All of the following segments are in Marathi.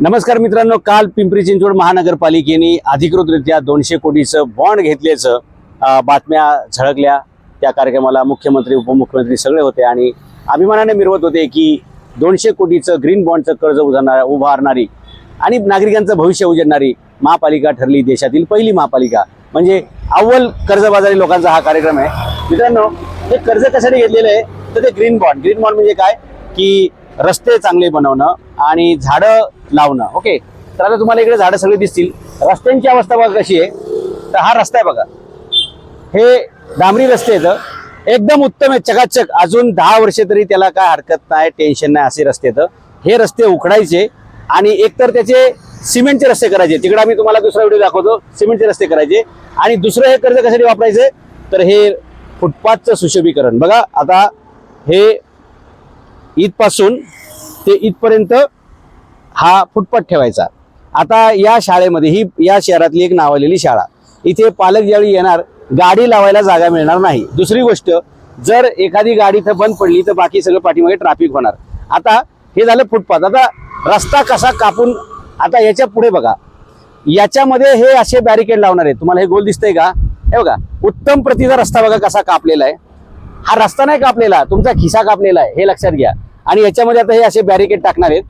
नमस्कार मित्रांनो काल पिंपरी चिंचवड महानगरपालिकेने अधिकृतरित्या दोनशे कोटीचं बॉन्ड घेतल्याचं बातम्या झळकल्या. त्या कार्यक्रमाला मुख्यमंत्री उपमुख्यमंत्री सगळे होते आणि अभिमानाने मिरवत होते की दोनशे कोटीचं ग्रीन बॉन्डचं कर्ज उभारणार उभारणारी आणि नागरिकांचं भविष्य उजडणारी महापालिका ठरली देशातील पहिली महापालिका. म्हणजे अव्वल कर्जबाजारी लोकांचा हा कार्यक्रम आहे. मित्रांनो हे कर्ज कशासाठी घेतलेलं आहे? तर ते ग्रीन बॉन्ड ग्रीन बॉन्ड म्हणजे काय? की रस्ते चांगले बनवणं आणि झाडं लावणं. ओके तर आता तुम्हाला इकडे झाडं सगळी दिसतील. रस्त्यांची अवस्था बघा कशी आहे. तर हा रस्ता आहे बघा. हे डांबरी रस्ते आहेत. एकदम उत्तम आहे चकाचक. अजून दहा वर्षे तरी त्याला काय हरकत नाही टेन्शन नाही असे रस्ते आहेत. हे रस्ते उखडायचे आणि एकतर त्याचे सिमेंटचे रस्ते करायचे. तिकडे आम्ही तुम्हाला दुसरा व्हिडिओ दाखवतो. सिमेंटचे रस्ते करायचे. आणि दुसरं हे कर्ज कशासाठी वापरायचे? तर हे फुटपाथचं सुशोभीकरण. बघा आता हे इथपासून ते इथपर्यंत हा फुटपाथ ठेवायचा. आता या शाळेमध्ये ही या शहरातली एक नावालेली शाळा. इथे पालक ज्यावेळी येणार गाडी लावायला जागा मिळणार नाही. दुसरी गोष्ट जर एखादी गाडी इथं बंद पडली तर बाकी सगळं पाठीमागे ट्रॅफिक होणार. आता हे झालं फुटपाथ. आता रस्ता कसा कापून आता याच्यापुढे बघा. याच्यामध्ये हे असे बॅरिकेड लावणार आहे तुम्हाला हे गोल दिसतंय का? हे बघा. उत्तम प्रतीचा रस्ता बघा कसा कापलेला आहे. हा रस्ता नाही कापलेला तुमचा खिसा कापलेला आहे. हे लक्षात घ्या. आणि याच्यामध्ये आता हे असे बॅरिकेड टाकणार आहेत.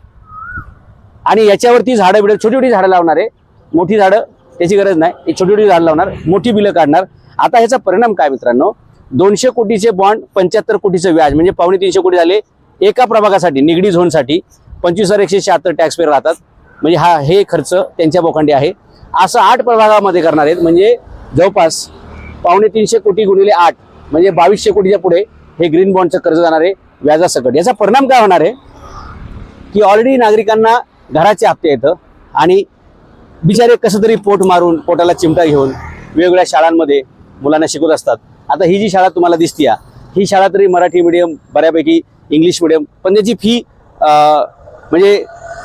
आणि याच्यावरती झाडं बिडं छोटी छोटी झाडं लावणार आहे. मोठी झाडं त्याची गरज नाही. ही छोटी छोटी झाडं लावणार मोठी बिलं काढणार. आता ह्याचा परिणाम काय मित्रांनो? दोनशे कोटीचे बॉन्ड पंच्याहत्तर कोटीचं व्याज म्हणजे पावणे तीनशे कोटी झाले एका प्रभागासाठी निगडी झोनसाठी. पंचवीस हजार एकशे शहात्तर टॅक्स पेअर राहतात. म्हणजे हा हे खर्च त्यांच्या बोखंडी आहे. असं आठ प्रभागामध्ये करणार आहेत. म्हणजे जवळपास पावणे तीनशे कोटी गुणिले आठ म्हणजे बावीसशे कोटीच्या पुढे हे ग्रीन बॉन्डचं कर्ज जाणार आहे. व्याजासकट. याचा परिणाम काय होणार आहे? की ऑलरेडी नागरिकांना घराचे हप्ते येतं आणि बिचारे कसं तरी पोट मारून पोटाला चिमटा घेऊन वेगवेगळ्या शाळांमध्ये मुलांना शिकवत असतात. आता ही जी शाळा तुम्हाला दिसतीया ही शाळा तरी मराठी मिडियम बऱ्यापैकी इंग्लिश मिडियम पण त्याची फी म्हणजे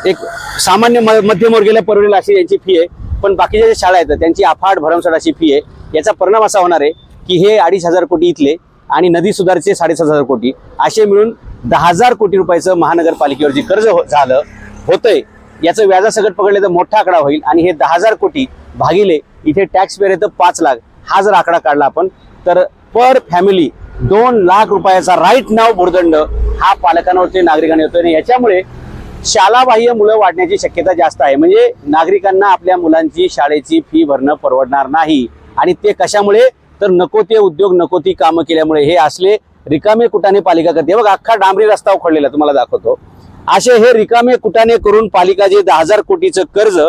एक सामान्य म- मध्यमवर्गीय परवडेल अशी यांची फी आहे. पण बाकीच्या ज्या शाळा आहेत त्यांची अफाट भरमसाठ अशी फी आहे. याचा परिणाम असा होणार आहे की हे अडीच हजार कोटी इथले आणि नदी सुधारचे साडेसात हजार कोटी असे मिळून दहा हजार कोटी रुपयाचं महानगरपालिकेवर जे कर्ज हो- झालं होतंय याचं व्याजासकट पकडले तर मोठा आकडा होईल आणि हे दहा हजार कोटी भागिले इथे टॅक्स पेअर येतं पाच लाख. हा जर आकडा काढला आपण तर पर फॅमिली दोन लाख रुपयाचा राईट नाव भुर्दंड हा पालकांवरती नागरिकांनी येतोय आणि याच्यामुळे शालाबाह्य मुलं वाढण्याची शक्यता जास्त आहे. म्हणजे नागरिकांना आपल्या मुलांची शाळेची फी भरणं परवडणार नाही. आणि ते कशामुळे? तर नको ते उद्योग नको ती कामं केल्यामुळे हे असले रिकामे कुटाने पालिका करते. बघा अख्खा डांबरी रस्ता उखडलेला तुम्हाला दाखवतो. असे हे रिकामे कुटाने करून पालिका जे दहा हजार कोटीचं कर्ज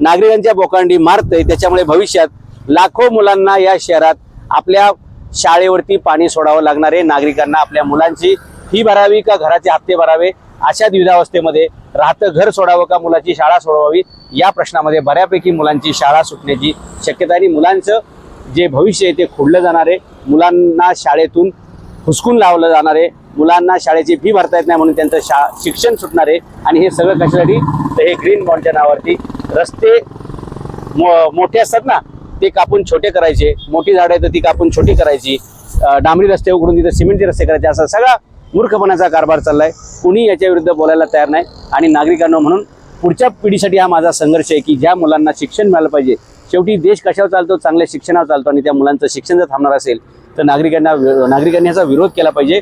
नागरिकांच्या बोकांडी मारतंय त्याच्यामुळे भविष्यात लाखो मुलांना या शहरात आपल्या शाळेवरती पाणी सोडावं लागणार आहे. नागरिकांना आपल्या मुलांची फी भरावी का घराचे हप्ते भरावे? अशा द्विधावस्थेमध्ये राहतं घर सोडावं का मुलाची शाळा सोडवावी? या प्रश्नामध्ये बऱ्यापैकी मुलांची शाळा सुटण्याची शक्यता आणि मुलांचं जे भविष्य आहे ते खोडलं जाणार आहे. मुलांना शाळेतून हुसकून लावलं जाणार आहे. मुलांना शाळेची फी भरता येत नाही म्हणून त्यांचं शा शिक्षण सुटणार आहे. आणि हे सगळं कशासाठी? तर हे ग्रीन बॉन्डच्या नावावरती रस्ते मो- मोठे असतात ना ते कापून छोटे करायचे. मोठी झाडं आहेत तर ती कापून छोटी करायची. डांबरी रस्ते उघडून तिथे सिमेंटचे रस्ते करायचे. असा सगळा मूर्खपणाचा कारभार चालला आहे कुणी याच्या विरुद्ध बोलायला तयार नाही. आणि नागरिकांना म्हणून पुढच्या पिढीसाठी हा माझा संघर्ष आहे की ज्या मुलांना शिक्षण मिळालं पाहिजे शेवटी देश कशावर चालतो चांगल्या शिक्षणावर चालतो आणि त्या मुलांचं शिक्षण जर थांबणार असेल तर नागरिकांना नागरिकांनी याचा विरोध केला पाहिजे.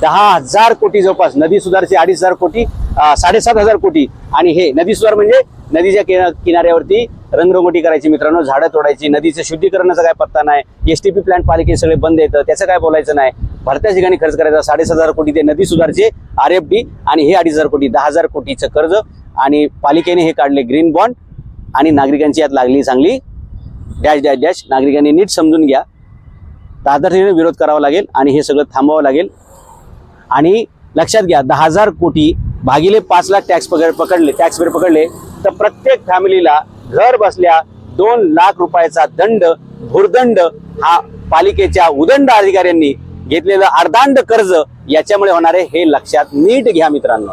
दहा हजार कोटी जवळपास नदी सुधारचे अडीच हजार कोटी साडेसात हजार कोटी. आणि हे नदी सुधार म्हणजे नदीच्या किनाऱ्यावरती रंगरंगोटी करायची मित्रांनो झाडं तोडायची नदीचं शुद्धीकरणाचा काय पत्ता नाही एस टी पी प्लांट पालिके सगळे बंद येतं त्याचं काय बोलायचं नाही. भरत्या ठिकाणी खर्च करायचा साडेसात हजार कोटी ते नदी सुधारचे आर एफ डी आणि हे अडीच हजार कोटी दहा हजार कोटीचं कर्ज आणि पालिकेने हे काढले ग्रीन बॉन्ड आणि नागरिकांची यात लागली चांगली डॅश डॅश डॅश. नागरिकांनी नीट समजून घ्या. तातडीने विरोध करावा लागेल आणि हे सगळं थांबवावं लागेल. आणि लक्षात घ्या दहा हजार कोटी भागिले पाच लाख टॅक्स पकड पकडले टॅक्स पेड पकडले तर प्रत्येक फॅमिलीला घर बसल्या दोन लाख रुपयाचा दंड भुर्दंड हा पालिकेच्या उदंड अधिकाऱ्यांनी घेतलेलं अर्धांड कर्ज याच्यामुळे होणारे हे लक्षात नीट घ्या मित्रांनो.